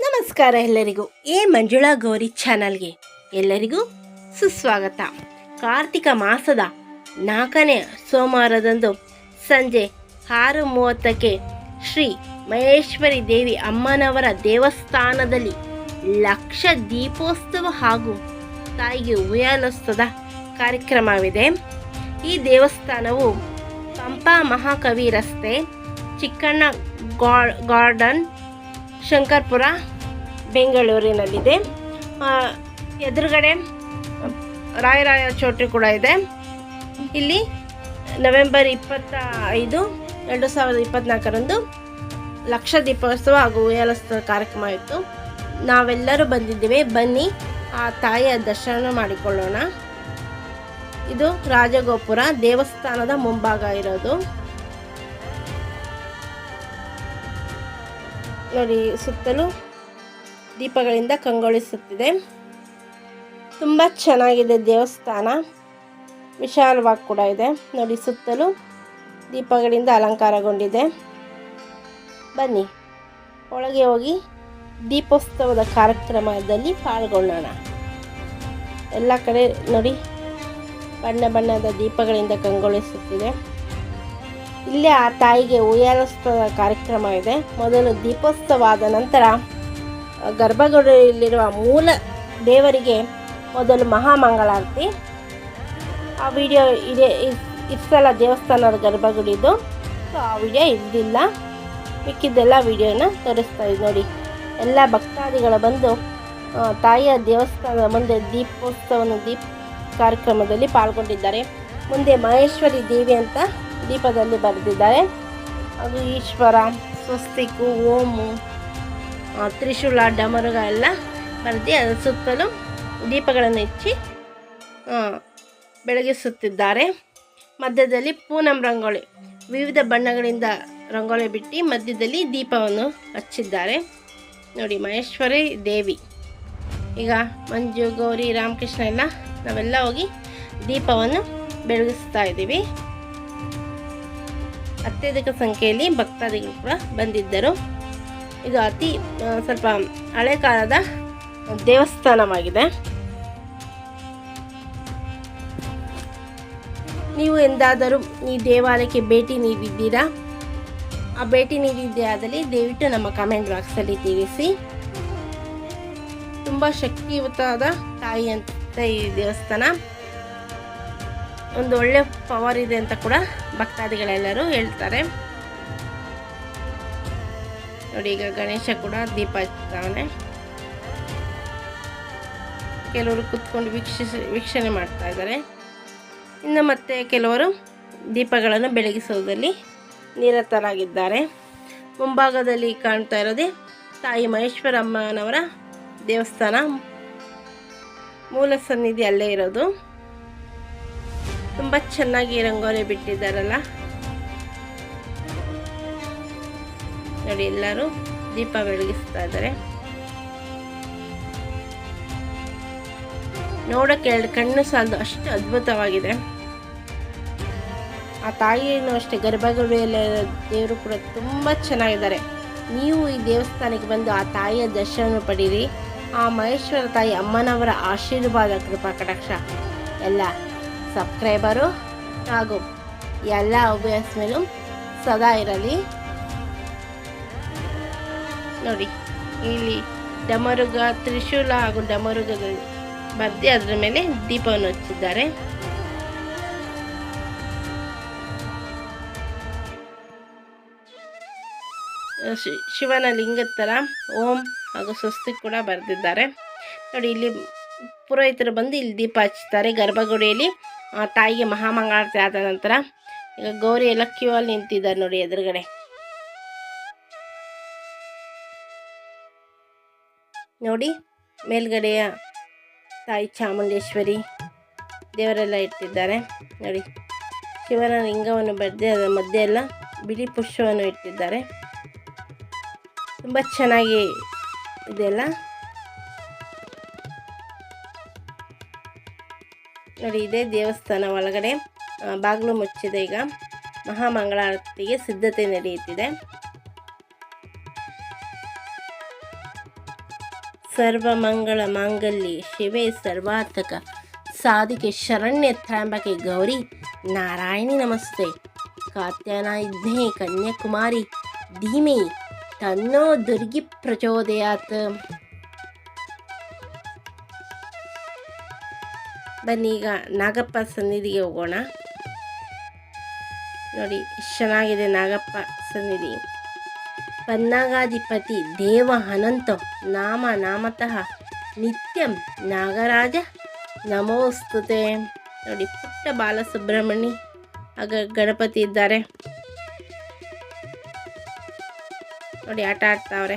ನಮಸ್ಕಾರ ಎಲ್ಲರಿಗೂ. ಎ ಮಂಜುಳಾ ಗೌರಿ ಚಾನಲ್ಗೆ ಎಲ್ಲರಿಗೂ ಸುಸ್ವಾಗತ. ಕಾರ್ತಿಕ ಮಾಸದ ನಾಲ್ಕನೇ ಸೋಮವಾರದಂದು ಸಂಜೆ ಆರು ಮೂವತ್ತಕ್ಕೆ ಶ್ರೀ ಮಹೇಶ್ವರಿ ದೇವಿ ಅಮ್ಮನವರ ದೇವಸ್ಥಾನದಲ್ಲಿ ಲಕ್ಷ ದೀಪೋತ್ಸವ ಹಾಗೂ ತಾಯಿಗೆ ಉಯಾನೋತ್ಸವದ ಕಾರ್ಯಕ್ರಮವಿದೆ. ಈ ದೇವಸ್ಥಾನವು ಪಂಪಾ ಮಹಾಕವಿ ರಸ್ತೆ ಚಿಕ್ಕಣ್ಣ ಗಾರ್ಡನ್ ಶಂಕರ್ಪುರ, ಬೆಂಗಳೂರಿನಲ್ಲಿದೆ. ಎದುರುಗಡೆ, ರಾಯರಾಯ ಚೌಟ್ರಿ ಕೂಡ ಇದೆ. ಇಲ್ಲಿ ನವೆಂಬರ್ ಇಪ್ಪತ್ತ ಐದು ಎರಡು ಸಾವಿರದ ಇಪ್ಪತ್ತ್ನಾಲ್ಕರಂದು ಲಕ್ಷ ದೀಪೋತ್ಸವ ಹಾಗೂ ಉಯ್ಯಾಲೋತ್ಸವ ಕಾರ್ಯಕ್ರಮ ಇತ್ತು ನಾವೆಲ್ಲರೂ ಬಂದಿದ್ದೇವೆ. ಬನ್ನಿ, ಆ ತಾಯಿಯ ದರ್ಶನ ಮಾಡಿಕೊಳ್ಳೋಣ. ಇದು ರಾಜಗೋಪುರ ದೇವಸ್ಥಾನದ ಮುಂಭಾಗ ಇರೋದು. ನೋಡಿ, ಸುತ್ತಲೂ ದೀಪಗಳಿಂದ ಕಂಗೊಳಿಸುತ್ತಿದೆ. ತುಂಬ ಚೆನ್ನಾಗಿದೆ ದೇವಸ್ಥಾನ. ವಿಶಾಲವಾಗಿ ಕೂಡ ಇದೆ. ನೋಡಿ, ಸುತ್ತಲೂ ದೀಪಗಳಿಂದ ಅಲಂಕಾರಗೊಂಡಿದೆ. ಬನ್ನಿ, ಒಳಗೆ ಹೋಗಿ ದೀಪೋತ್ಸವದ ಕಾರ್ಯಕ್ರಮದಲ್ಲಿ ಪಾಲ್ಗೊಳ್ಳೋಣ. ಎಲ್ಲ ಕಡೆ ನೋಡಿ, ಬಣ್ಣ ಬಣ್ಣದ ದೀಪಗಳಿಂದ ಕಂಗೊಳಿಸುತ್ತಿದೆ. ಇಲ್ಲೇ ಆ ತಾಯಿಗೆ ಉಯ್ಯಾಲೋತ್ಸವ ಕಾರ್ಯಕ್ರಮ ಇದೆ ಮೊದಲು ದೀಪೋತ್ಸವ ಆದ ನಂತರ ಗರ್ಭಗುಡಿಯಲ್ಲಿರುವ ಮೂಲ ದೇವರಿಗೆ ಮೊದಲು ಮಹಾಮಂಗಳಾರತಿ. ಆ ವಿಡಿಯೋ ಇದೆ ಇಷ್ಟಲ್ಲ ದೇವಸ್ಥಾನದ ಗರ್ಭಗುಡಿದು. ಸೊ ಆ ವಿಡಿಯೋ ಇದ್ದಿಲ್ಲ. ಮಿಕ್ಕಿದ್ದೆಲ್ಲ ವಿಡಿಯೋನ ತೋರಿಸ್ತಾ ಇದ್ದು ನೋಡಿ. ಎಲ್ಲ ಭಕ್ತಾದಿಗಳು ಬಂದು ತಾಯಿಯ ದೇವಸ್ಥಾನದ ಮುಂದೆ ದೀಪೋತ್ಸವನ ದೀಪ ಕಾರ್ಯಕ್ರಮದಲ್ಲಿ ಪಾಲ್ಗೊಂಡಿದ್ದಾರೆ. ಮುಂದೆ ಮಹೇಶ್ವರಿ ದೇವಿ ಅಂತ ದೀಪದಲ್ಲಿ ಬರೆದಿದ್ದಾರೆ. ಅದು ಈಶ್ವರ, ಸ್ವಸ್ತಿಕು, ಓಮು ತ್ರಿಶೂಲ ಡಮರುಗಳೆಲ್ಲ ಬರೆದು ಅದರ ಸುತ್ತಲೂ ದೀಪಗಳನ್ನು ಹೆಚ್ಚಿ ಬೆಳಗಿಸುತ್ತಿದ್ದಾರೆ. ಮಧ್ಯದಲ್ಲಿ ಪೂನಂ ರಂಗೋಲಿ, ವಿವಿಧ ಬಣ್ಣಗಳಿಂದ ರಂಗೋಲಿ ಬಿಟ್ಟು ಮಧ್ಯದಲ್ಲಿ ದೀಪವನ್ನು ಹಚ್ಚಿದ್ದಾರೆ. ನೋಡಿ, ಮಹೇಶ್ವರಿ ದೇವಿ. ಈಗ ಮಂಜು, ಗೌರಿ, ರಾಮಕೃಷ್ಣ ಎಲ್ಲ ನಾವೆಲ್ಲ ಹೋಗಿ ದೀಪವನ್ನು ಬೆಳಗಿಸ್ತಾ ಇದ್ದೀವಿ. ಅತ್ಯಧಿಕ ಸಂಖ್ಯೆಯಲ್ಲಿ ಭಕ್ತಾದಿಗಳು ಕೂಡ ಬಂದಿದ್ದರು. ಇದು ಅತಿ ಸ್ವಲ್ಪ ಹಳೆ ಕಾಲದ ದೇವಸ್ಥಾನವಾಗಿದೆ. ನೀವು ಎಂದಾದರೂ ಈ ದೇವಾಲಯಕ್ಕೆ ಭೇಟಿ ನೀಡಿದ್ದೀರಾ? ಆ ಭೇಟಿ ನೀಡಿದ್ದೇ ಆದಲ್ಲಿ ದಯವಿಟ್ಟು ನಮ್ಮ ಕಮೆಂಟ್ ಬಾಕ್ಸಲ್ಲಿ ತಿಳಿಸಿ. ತುಂಬ ಶಕ್ತಿಯುತವಾದ ತಾಯಿ ಅಂತ ಈ ದೇವಸ್ಥಾನ. ಒಂದು ಒಳ್ಳೆ ಪವರ್ ಇದೆ ಅಂತ ಕೂಡ ಭಕ್ತಾದಿಗಳೆಲ್ಲರೂ ಹೇಳ್ತಾರೆ. ನೋಡಿ, ಈಗ ಗಣೇಶ ಕೂಡ ದೀಪ ಹಚ್ತಾವನೆ ಕೆಲವರು ಕುತ್ಕೊಂಡು ವೀಕ್ಷಿಸ, ವೀಕ್ಷಣೆ ಮಾಡ್ತಾ ಇದ್ದಾರೆ. ಇನ್ನು ಮತ್ತೆ ಕೆಲವರು ದೀಪಗಳನ್ನು ಬೆಳಗಿಸುವುದರಲ್ಲಿ ನಿರತರಾಗಿದ್ದಾರೆ. ಮುಂಭಾಗದಲ್ಲಿ ಕಾಣ್ತಾ ಇರೋದೇ ತಾಯಿ ಮಹೇಶ್ವರಮ್ಮನವರ ದೇವಸ್ಥಾನ. ಮೂಲ ಸನ್ನಿಧಿ ಅಲ್ಲೇ ಇರೋದು. ತುಂಬ ಚೆನ್ನಾಗಿ ರಂಗೋಲಿ ಬಿಟ್ಟಿದ್ದಾರಲ್ಲ? ನೋಡಿ, ಎಲ್ಲರೂ ದೀಪ ಬೆಳಗಿಸ್ತಾ ಇದ್ದಾರೆ. ನೋಡೋಕೆ ಎರಡು ಕಣ್ಣು ಸಾಲದು, ಅಷ್ಟು ಅದ್ಭುತವಾಗಿದೆ. ಆ ತಾಯಿಯನ್ನು ಅಷ್ಟೇ ಗರ್ಭಗುಡಿಯಲ್ಲಿ ದೇವರು ಕೂಡ ತುಂಬ ಚೆನ್ನಾಗಿದ್ದಾರೆ. ನೀವು ಈ ದೇವಸ್ಥಾನಕ್ಕೆ ಬಂದು ಆ ತಾಯಿಯ ದರ್ಶನ ಪಡೀರಿ. ಆ ಮಹೇಶ್ವರ ತಾಯಿ ಅಮ್ಮನವರ ಆಶೀರ್ವಾದ ಕೃಪಾ ಕಟಾಕ್ಷ. ಎಲ್ಲ ಸಬ್ಸ್ಕ್ರೈಬರು ಹಾಗೂ ಎಲ್ಲ ಅಭ್ಯಾಸ ಮೇಲೂ ಸದಾ ಇರಲಿ. ನೋಡಿ, ಇಲ್ಲಿ ಡಮರುಗ, ತ್ರಿಶೂಲ ಹಾಗೂ ಡಮರುಗದ ಬರ್ದಿ ಅದರ ಮೇಲೆ ದೀಪವನ್ನು ಹಚ್ಚಿದ್ದಾರೆ. ಶಿವನ ಲಿಂಗದ ಥರ ಓಂ ಹಾಗೂ ಸ್ವಸ್ತಿ ಕೂಡ ಬರೆದಿದ್ದಾರೆ. ನೋಡಿ, ಇಲ್ಲಿ ಪುರೋಹಿತರು ಬಂದು ಇಲ್ಲಿ ದೀಪ ಹಚ್ಚುತ್ತಾರೆ ಗರ್ಭಗುಡಿಯಲ್ಲಿ. ತಾಯಿಗೆ ಮಹಾಮಂಗಳಾರತಿ ಆದ ನಂತರ ಈಗ ಗೌರಿ ಎಲ್ಲ ಕ್ಯೂ ಅಲ್ಲಿ ನಿಂತಿದ್ದಾರೆ ನೋಡಿ ಎದುರುಗಡೆ. ನೋಡಿ ಮೇಲ್ಗಡೆಯ ತಾಯಿ ಚಾಮುಂಡೇಶ್ವರಿ ದೇವರೆಲ್ಲ ಇಟ್ಟಿದ್ದಾರೆ. ನೋಡಿ ಶಿವನ ಲಿಂಗವನ್ನು ಬರೆದೇ ಅದರ ಮಧ್ಯೆ ಎಲ್ಲ ಬಿಳಿ ಪುಷ್ಪವನ್ನು ಇಟ್ಟಿದ್ದಾರೆ. ತುಂಬ ಚೆನ್ನಾಗಿ ಇದೆಲ್ಲ. ನೋಡಿ, ಇದೇ ದೇವಸ್ಥಾನ ಒಳಗಡೆ ಬಾಗಿಲು ಮುಚ್ಚಿದೆ ಈಗ. ಮಹಾಮಂಗಳಾರತಿಗೆ ಸಿದ್ಧತೆ ನಡೆಯುತ್ತಿದೆ. ಸರ್ವ ಮಂಗಳ ಮಾಂಗಲ್ಯ, ಶಿವೆ ಸರ್ವಾರ್ಥಕ. ಸಾಧಿಕೆ ಶರಣ್ಯ ತ್ರಾಂಬಕೆ ಗೌರಿ. ನಾರಾಯಣಿ ನಮಸ್ತೆ. ಕಾತ್ಯಾನಾಯಿದ್ನೇ ಕನ್ಯಾಕುಮಾರಿ, ಧೀಮೆ. ತನ್ನೋ ದುರ್ಗಿ ಪ್ರಚೋದಯಾತ್. ಬನ್ನಿ ಈಗ ನಾಗಪ್ಪ ಸನ್ನಿಧಿಗೆ ಹೋಗೋಣ. ನೋಡಿ ಚೆನ್ನಾಗಿದೆ ನಾಗಪ್ಪ ಸನ್ನಿಧಿ. ಪನ್ನಾಗಾಧಿಪತಿ ದೇವ ಅನಂತ ನಾಮ ನಾಮತಃ ನಿತ್ಯಂ ನಾಗರಾಜ ನಮೋಸ್ತುತೆ. ನೋಡಿ, ಪುಟ್ಟ ಬಾಲಸುಬ್ರಹ್ಮಣಿ ಆಗ ಗಣಪತಿ ಇದ್ದಾರೆ. ನೋಡಿ, ಆಟ ಆಡ್ತಾವ್ರೆ.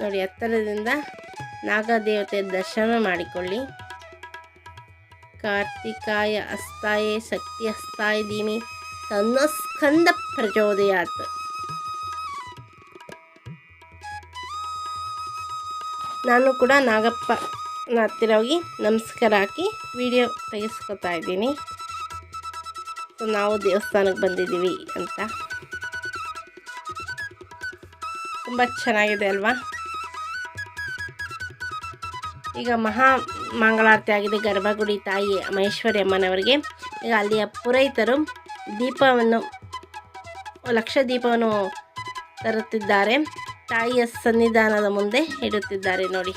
ನೋಡಿ ಎತ್ತರದಿಂದ ನಾಗದೇವತೆ ದರ್ಶನ ಮಾಡಿಕೊಳ್ಳಿ. ಕಾರ್ತಿಕಾಯ ಅಸ್ತಾಯ, ಶಕ್ತಿ ಅಸ್ತಾಯ ಧೀಮಿ ತನ್ನ ಸ್ಕಂದ ಪ್ರಚೋದಯಾತ್. ನಾನು ಕೂಡ ನಾಗಪ್ಪನ ಹತ್ತಿರ ಹೋಗಿ ನಮಸ್ಕಾರ ಹಾಕಿ ವಿಡಿಯೋ ತೆಗೆಸ್ಕೊತಾ ಇದ್ದೀನಿ. ಸೊ ನಾವು ದೇವಸ್ಥಾನಕ್ಕೆ ಬಂದಿದ್ದೀವಿ ಅಂತ. ತುಂಬ ಚೆನ್ನಾಗಿದೆ ಅಲ್ವಾ? ಈಗ ಮಹಾ ಮಂಗಳಾರತಿ ಆಗಿದೆ. ಗರ್ಭಗುಡಿ ತಾಯಿ ಮಹೇಶ್ವರಿ ಅಮ್ಮನವರಿಗೆ. ಈಗ ಅಲ್ಲಿಯ ಪುರೋಹಿತರು ದೀಪವನ್ನು, ಲಕ್ಷ ದೀಪವನ್ನು ತರುತ್ತಿದ್ದಾರೆ. ತಾಯಿಯ ಸನ್ನಿಧಾನದ ಮುಂದೆ ಇಡುತ್ತಿದ್ದಾರೆ ನೋಡಿ,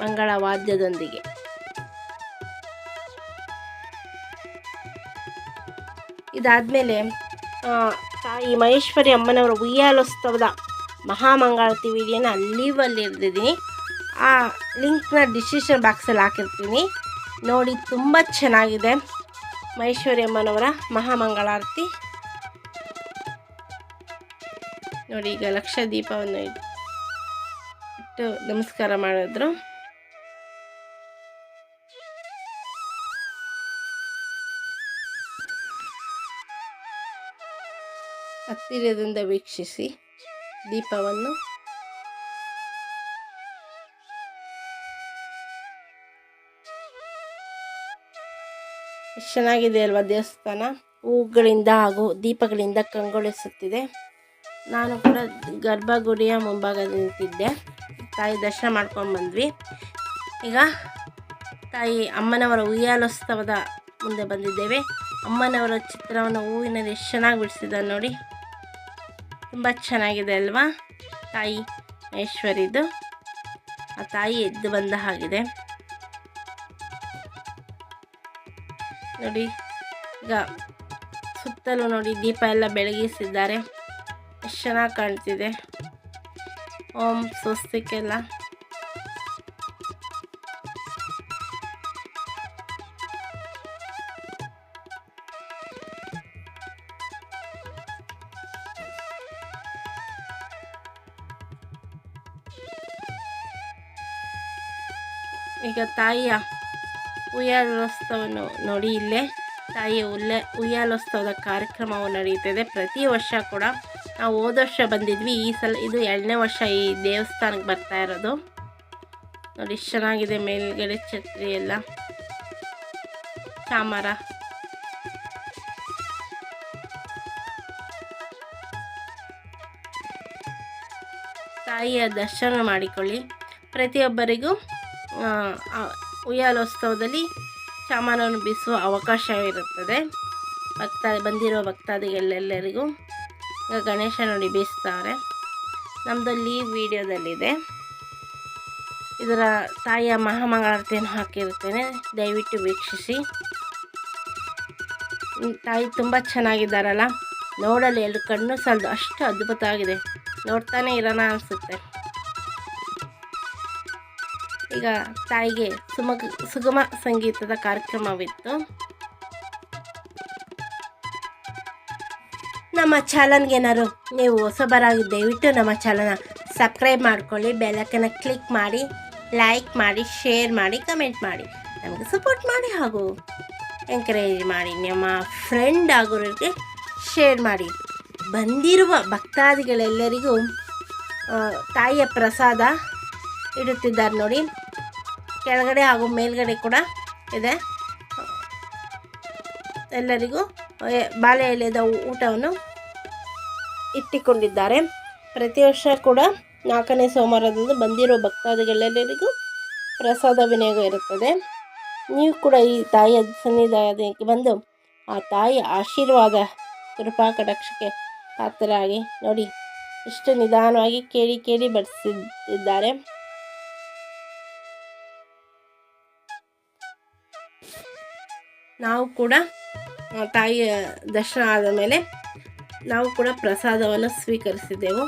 ಮಂಗಳ ವಾದ್ಯದೊಂದಿಗೆ. ಇದಾದಮೇಲೆ ತಾಯಿ ಮಹೇಶ್ವರಿ ಅಮ್ಮನವರ ಉಯ್ಯಾಲೋತ್ಸವದ ಮಹಾಮಂಗಳಾರತಿ ವಿಡಿಯೋನ ಅಲ್ಲಿವಲ್ಲಿ ಇರ್ದಿದ್ದೀನಿ ಆ ಲಿಂಕ್ನ ಡಿಸ್ಕ್ರಿಪ್ಷನ್ ಬಾಕ್ಸಲ್ಲಿ ಹಾಕಿರ್ತೀನಿ. ನೋಡಿ, ತುಂಬ ಚೆನ್ನಾಗಿದೆ. ಮಹೇಶ್ವರಿ ಅಮ್ಮನವರ ಮಹಾಮಂಗಳಾರತಿ. ನೋಡಿ, ಈಗ ಲಕ್ಷ ದೀಪವನ್ನು ಇಟ್ಟು ನಮಸ್ಕಾರ ಮಾಡಿದ್ರು. ಹತ್ತಿರದಿಂದ ವೀಕ್ಷಿಸಿ ದೀಪವನ್ನು. ಎಷ್ಟು ಚೆನ್ನಾಗಿದೆ ಅಲ್ವಾ ದೇವಸ್ಥಾನ? ಹೂಗಳಿಂದ ಹಾಗೂ ದೀಪಗಳಿಂದ ಕಂಗೊಳಿಸುತ್ತಿದೆ. ನಾನು ಕೂಡ ಗರ್ಭಗುಡಿಯ ಮುಂಭಾಗ ನಿಂತಿದ್ದೆ. ತಾಯಿ ದರ್ಶನ ಮಾಡ್ಕೊಂಡು ಬಂದ್ವಿ. ಈಗ ತಾಯಿ ಅಮ್ಮನವರ ಉಯ್ಯಾಲೋತ್ಸವದ ಮುಂದೆ ಬಂದಿದ್ದೇವೆ. ಅಮ್ಮನವರ ಚಿತ್ರವನ್ನು ಹೂವಿನಲ್ಲಿ ಎಷ್ಟು ಚೆನ್ನಾಗಿ ಬಿಡಿಸಿದ್ದಾರೆ ನೋಡಿ. ತುಂಬ ಚೆನ್ನಾಗಿದೆ ಅಲ್ವಾ? ತಾಯಿ ಮಹೇಶ್ವರಿದು. ಆ ತಾಯಿ ಎದ್ದು ಬಂದ ಹಾಗಿದೆ. ನೋಡಿ. ಈಗ ಸುತ್ತಲೂ ನೋಡಿ ದೀಪ ಎಲ್ಲ ಬೆಳಗಿಸಿದ್ದಾರೆ. ಎಷ್ಟು ಚೆನ್ನಾಗಿ ಕಾಣ್ತಿದೆ. ಓಂ ಸ್ವಸ್ತಿಕ್ಕೆಲ್ಲ ಈಗ ತಾಯಿಯ ಉಯ್ಯಾಲೋತ್ಸವವನ್ನು ನೋಡಿ ಇಲ್ಲೇ ತಾಯಿಯ ಉಲ್ಲೆ ಉಯ್ಯಾಲೋತ್ಸವದ ಕಾರ್ಯಕ್ರಮವು ನಡೆಯುತ್ತದೆ. ಪ್ರತಿ ವರ್ಷ ಕೂಡ ನಾವು ಹೋದ ವರ್ಷ ಬಂದಿದ್ವಿ. ಈ ಸಲ ಇದು ಎರಡನೇ ವರ್ಷ ಈ ದೇವಸ್ಥಾನಕ್ಕೆ ಬರ್ತಾ ಇರೋದು. ನೋಡಿ, ಚೆನ್ನಾಗಿದೆ ಮೇಲ್ಗಡೆ ಛತ್ರಿ ಎಲ್ಲ. ಚಾಮರ. ತಾಯಿಯ ದರ್ಶನ ಮಾಡಿಕೊಳ್ಳಿ. ಪ್ರತಿಯೊಬ್ಬರಿಗೂ ಉಯ್ಯಾಲೋತ್ಸವದಲ್ಲಿ ಸಾಮಾನನ್ನು ಬೀಸುವ ಅವಕಾಶವಿರುತ್ತದೆ. ಭಕ್ತ ಬಂದಿರೋ ಭಕ್ತಾದಿಗಳೆಲ್ಲರಿಗೂ ಈಗ ಗಣೇಶ ನೋಡಿ ಬೀಸ್ತಾರೆ. ನಮ್ಮದಲ್ಲಿ ವಿಡಿಯೋದಲ್ಲಿದೆ. ಇದರ ತಾಯಿಯ ಮಹಾಮಂಗಳಾರತಿಯನ್ನು ಹಾಕಿರುತ್ತೇನೆ. ದಯವಿಟ್ಟು ವೀಕ್ಷಿಸಿ. ತಾಯಿ ತುಂಬ ಚೆನ್ನಾಗಿದ್ದಾರಲ್ಲ. ನೋಡಲು ಎರಡು ಕಣ್ಣು ಸಾಲದು. ಅಷ್ಟು ಅದ್ಭುತವಾಗಿದೆ. ನೋಡ್ತಾನೆ ಇರೋಣ ಅನಿಸುತ್ತೆ. ಈಗ ತಾಯಿಗೆ ಸುಮಗ ಸುಗಮ ಸಂಗೀತದ ಕಾರ್ಯಕ್ರಮವಿತ್ತು. ನಮ್ಮ ಚಾನಲ್ಗೆ ಏನಾದ್ರು ನೀವು ಹೊಸಬರಾಗಿ ದಯವಿಟ್ಟು ನಮ್ಮ ಚಾನಲ್ನ ಸಬ್ಸ್ಕ್ರೈಬ್ ಮಾಡ್ಕೊಳ್ಳಿ ಬೆಲ್ಲಕ್ಕನ್ನು ಕ್ಲಿಕ್ ಮಾಡಿ, ಲೈಕ್ ಮಾಡಿ, ಶೇರ್ ಮಾಡಿ, ಕಮೆಂಟ್ ಮಾಡಿ. ನಮಗೆ ಸಪೋರ್ಟ್ ಮಾಡಿ ಹಾಗೂ ಎಂಕರೇಜ್ ಮಾಡಿ. ನಿಮ್ಮ ಫ್ರೆಂಡ್ ಆಗೋರಿಗೆ ಶೇರ್ ಮಾಡಿ. ಬಂದಿರುವ ಭಕ್ತಾದಿಗಳೆಲ್ಲರಿಗೂ ತಾಯಿಯ ಪ್ರಸಾದ ಇಡುತ್ತಿದ್ದಾರೆ ನೋಡಿ. ಕೆಳಗಡೆ ಹಾಗೂ ಮೇಲ್ಗಡೆ ಕೂಡ ಇದೆ. ಎಲ್ಲರಿಗೂ ಬಾಳೆ ಎಲೆದ ಊಟವನ್ನು ಇಟ್ಟಿಕೊಂಡಿದ್ದಾರೆ. ಪ್ರತಿ ವರ್ಷ ಕೂಡ ನಾಲ್ಕನೇ ಸೋಮವಾರದಂದು ಬಂದಿರೋ ಭಕ್ತಾದಿಗಳೆಲ್ಲರಿಗೂ ಪ್ರಸಾದ ವಿನಿಯೋಗ ಇರುತ್ತದೆ. ನೀವು ಕೂಡ ಈ ತಾಯಿಯ ಸನ್ನಿಧಾನಕ್ಕೆ ಬಂದು ಆ ತಾಯಿಯ ಆಶೀರ್ವಾದ ಕೃಪಾ ಕಟಾಕ್ಷಕ್ಕೆ ಪಾತ್ರರಾಗಿ ನೋಡಿ. ಇಷ್ಟು ನಿಧಾನವಾಗಿ ಕೇಳಿ ಕೇಳಿ ಬಡಿಸಿದ್ದಾರೆ ನಾವು ಕೂಡ ತಾಯಿಯ ದರ್ಶನ ಆದ ಮೇಲೆ ನಾವು ಕೂಡ ಪ್ರಸಾದವನ್ನು ಸ್ವೀಕರಿಸಿದ್ದೆವು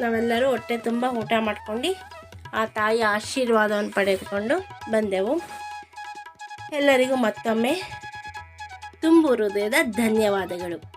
ನಾವೆಲ್ಲರೂ ಹೊಟ್ಟೆ ತುಂಬ ಊಟ ಮಾಡ್ಕೊಂಡು ಆ ತಾಯಿಯ ಆಶೀರ್ವಾದವನ್ನು ಪಡೆದುಕೊಂಡು ಬಂದೆವು. ಎಲ್ಲರಿಗೂ ಮತ್ತೊಮ್ಮೆ ತುಂಬು ಹೃದಯದ ಧನ್ಯವಾದಗಳು.